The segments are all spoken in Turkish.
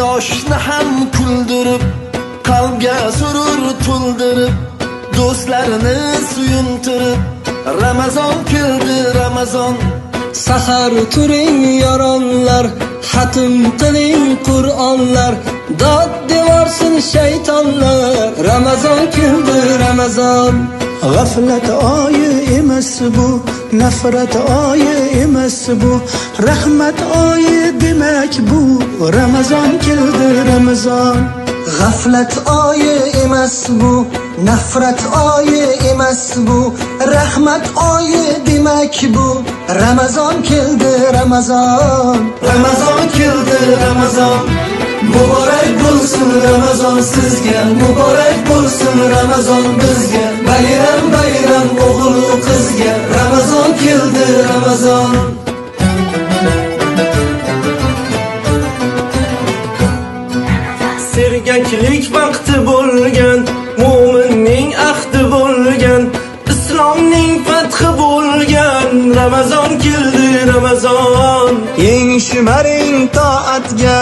yoshni ham kuldirib qalbga surur to'ldirib do'stlarini suyuntirib ramazon keldi ramazon sahar turing yaronlar xatm qiling qur'onlar dod devorsin shaytonlar ramazon keldi ramazon g'aflat oyi emas bu nafrat oyi emas bu, rahmat oyi demak bu. Ramazon keldi Ramazon. G'aflat oyi emas bu, nafrat oyi emas bu, rahmat oyi demak bu. Ramazon keldi Ramazon. ramazon keldi ramazon muborak bo'lsin ramazon sizga muborak bo'lsin ramazon bizga ramazon sergaklik vaqti bo'lgan mo'minning ahdi bo'lgan islomning fathi bo'lgan. Ramazon keldi ramazon. Eng shimaring toatga,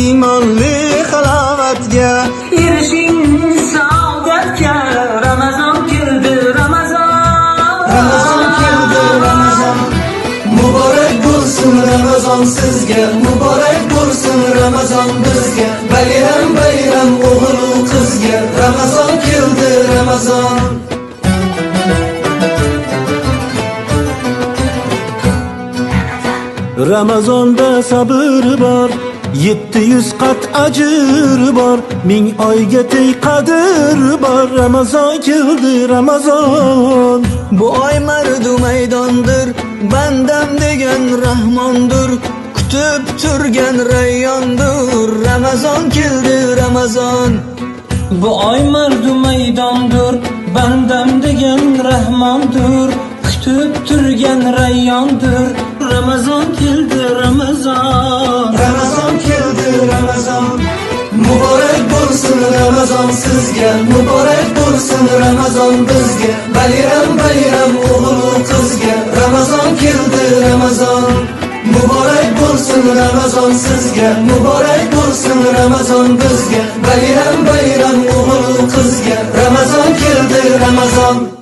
iymonli halovatga. Erishing ramazon sizga muborak bo'lsin ramazon bizga bayram bayram o'g'il qizga ramazon keldi ramazon Ramazonda sabr bor, 700 qat ajr bor, ming oyga teng qadr bor. Ramazon keldi Ramazon. Bu oy mardu maydondir, bandam degan rahmondir. Kutib turgan rayyondir, Ramazon keldi Ramazon. Bu oy mardu maydondur Bandam degan rahmondur Kutib turgan rayyondur Ramazon keldi Ramazon ramazon keldi ramazon muborak bo'lsin ramazon sizga muborak bo'lsin ramazon bizga bayram bayram o'g'il qizga bo'lsin ramazon sizga muborak bo'lsin ramazon bizga bayram bayram o'g'il qizga ramazon keldi ramazon